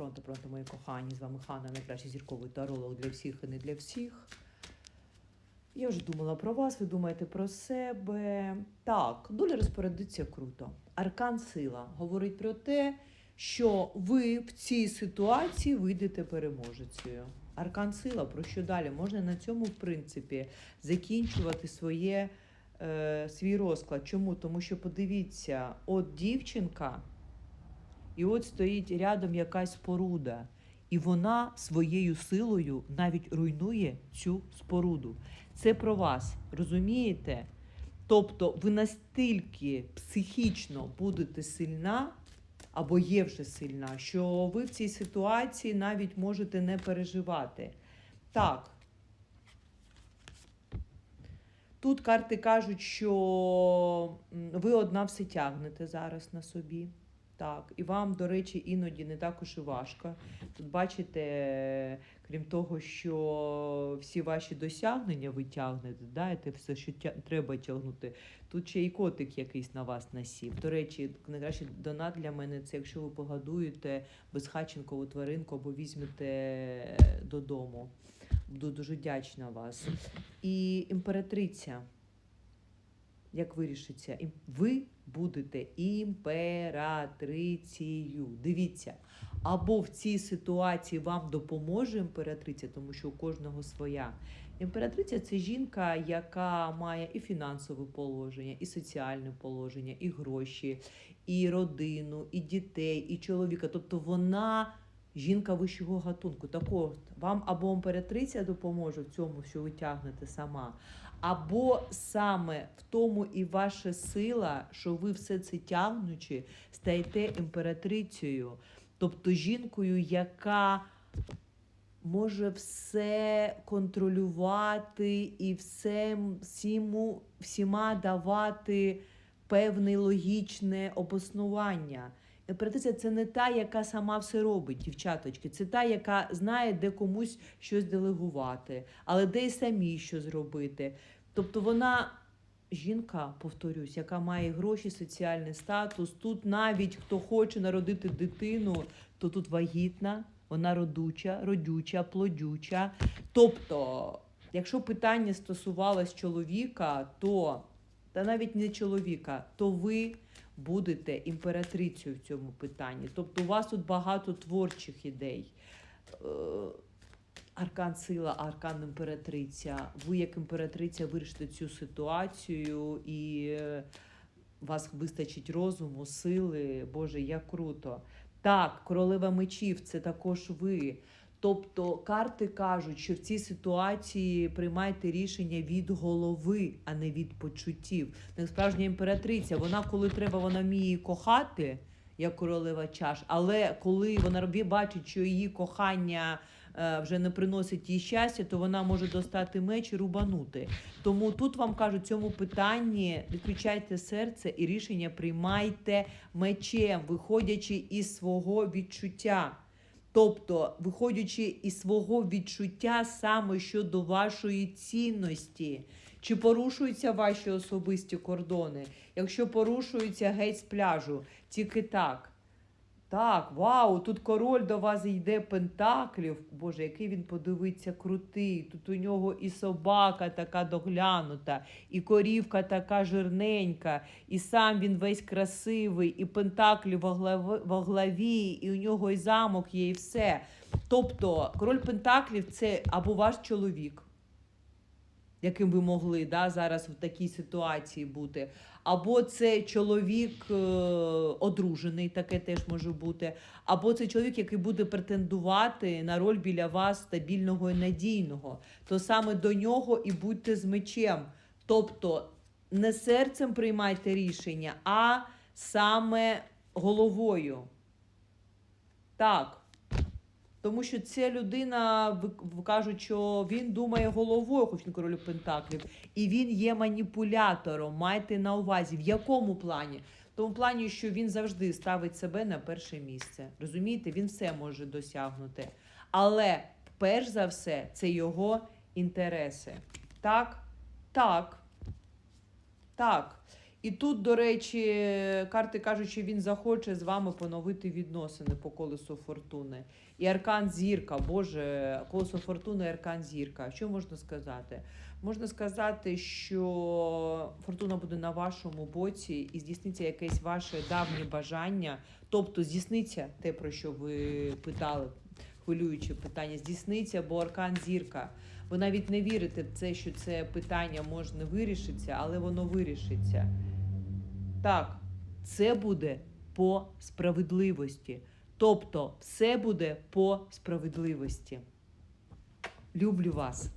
Пронто, пронто, мої кохані, з вами Ханна, найкращий зірковий таролог для всіх і не для всіх. Я вже думала про вас, ви думаєте про себе. Так, доля розпорядиться круто. Аркан сила говорить про те, що ви в цій ситуації вийдете переможецею. Аркан сила, про що далі? Можна на цьому, в принципі, закінчувати своє, е, свій розклад. Чому? Тому що подивіться, от дівчинка, і от стоїть рядом якась споруда, і вона своєю силою навіть руйнує цю споруду. Це про вас, розумієте? Тобто ви настільки психічно будете сильна, або є вже сильна, що ви в цій ситуації навіть можете не переживати. Так. Тут карти кажуть, що ви одна все тягнете зараз на собі. Так, і вам, до речі, іноді не також і важко. Тут бачите, крім того, що всі ваші досягнення ви тягнете, да, все, що тя... треба тягнути. Тут ще і котик якийсь на вас насів. До речі, найкращий донат для мене це якщо ви погодуєте безхатченкову тваринку або візьмете додому. Буду дуже вдячна вас. І імператриця. Як вирішиться, ви будете імператрицею. Дивіться, або в цій ситуації вам допоможе імператриця, тому що у кожного своя. Імператриця це жінка, яка має і фінансове положення, і соціальне положення, і гроші, і родину, і дітей, і чоловіка. Тобто вона жінка вищого гатунку. Так от, вам або імператриця допоможе в цьому, що ви тягнете сама, або саме в тому і ваша сила, що ви все це тягнучи, стаєте імператрицею, тобто жінкою, яка може все контролювати і все, всіму, всіма давати певне логічне обоснування. Імператриця це не та, яка сама все робить, дівчаточки. Це та, яка знає, де комусь щось делегувати, але де й самі що зробити. Тобто вона жінка, повторюсь, яка має гроші, соціальний статус. Тут навіть хто хоче народити дитину, то тут вагітна, вона родуча, родюча, плодюча. Тобто, якщо питання стосувалось чоловіка, то та навіть не чоловіка, то ви будете імператрицею в цьому питанні. Тобто, у вас тут багато творчих ідей. Е, Аркан сила, аркан імператриця. Ви, як імператриця, вирішите цю ситуацію і е, вас вистачить розуму, сили. Боже, як круто. Так, королева мечів це також ви. Тобто карти кажуть, що в цій ситуації приймайте рішення від голови, а не від почуттів. Не справжня імператриця, вона коли треба, вона вміє кохати, як королева чаш, але коли вона робі- бачить, що її кохання е, вже не приносить їй щастя, то вона може достати меч і рубанути. Тому тут вам кажуть, в цьому питанні відключайте серце і рішення приймайте мечем, виходячи із свого відчуття. Тобто, виходячи із свого відчуття саме щодо вашої цінності, чи порушуються ваші особисті кордони? Якщо порушуються геть з пляжу, тільки так. Так, вау, тут король до вас йде пентаклів. Боже, який він подивиться крутий. Тут у нього і собака така доглянута, і корівка така жирненька, і сам він весь красивий, і пентаклі во главі, і у нього і замок є, і все. Тобто, король пентаклів це або ваш чоловік, яким ви могли да, зараз в такій ситуації бути. Або це чоловік е, одружений, таке теж може бути, або це чоловік, який буде претендувати на роль біля вас стабільного і надійного. То саме до нього і будьте з мечем. Тобто не серцем приймайте рішення, а саме головою. Так. Тому що ця людина кажуть, що він думає головою, хоч він королю Пентаклів, і він є маніпулятором. Майте на увазі, в якому плані? В тому плані, що він завжди ставить себе на перше місце. Розумієте, він все може досягнути. Але перш за все, це його інтереси. Так? Так. Так. І тут, до речі, карти кажуть, що він захоче з вами поновити відносини по колесу фортуни. І аркан зірка, Боже, колесо фортуни, аркан зірка. Що можна сказати? Можна сказати, що фортуна буде на вашому боці і здійсниться якесь ваше давнє бажання, тобто здійсниться те, про що ви питали, хвилююче питання, здійсниться, бо аркан зірка. Ви навіть не вірите в це, що це питання може вирішиться, але воно вирішиться. Так, це буде по справедливості. Тобто, все буде по справедливості. Люблю вас.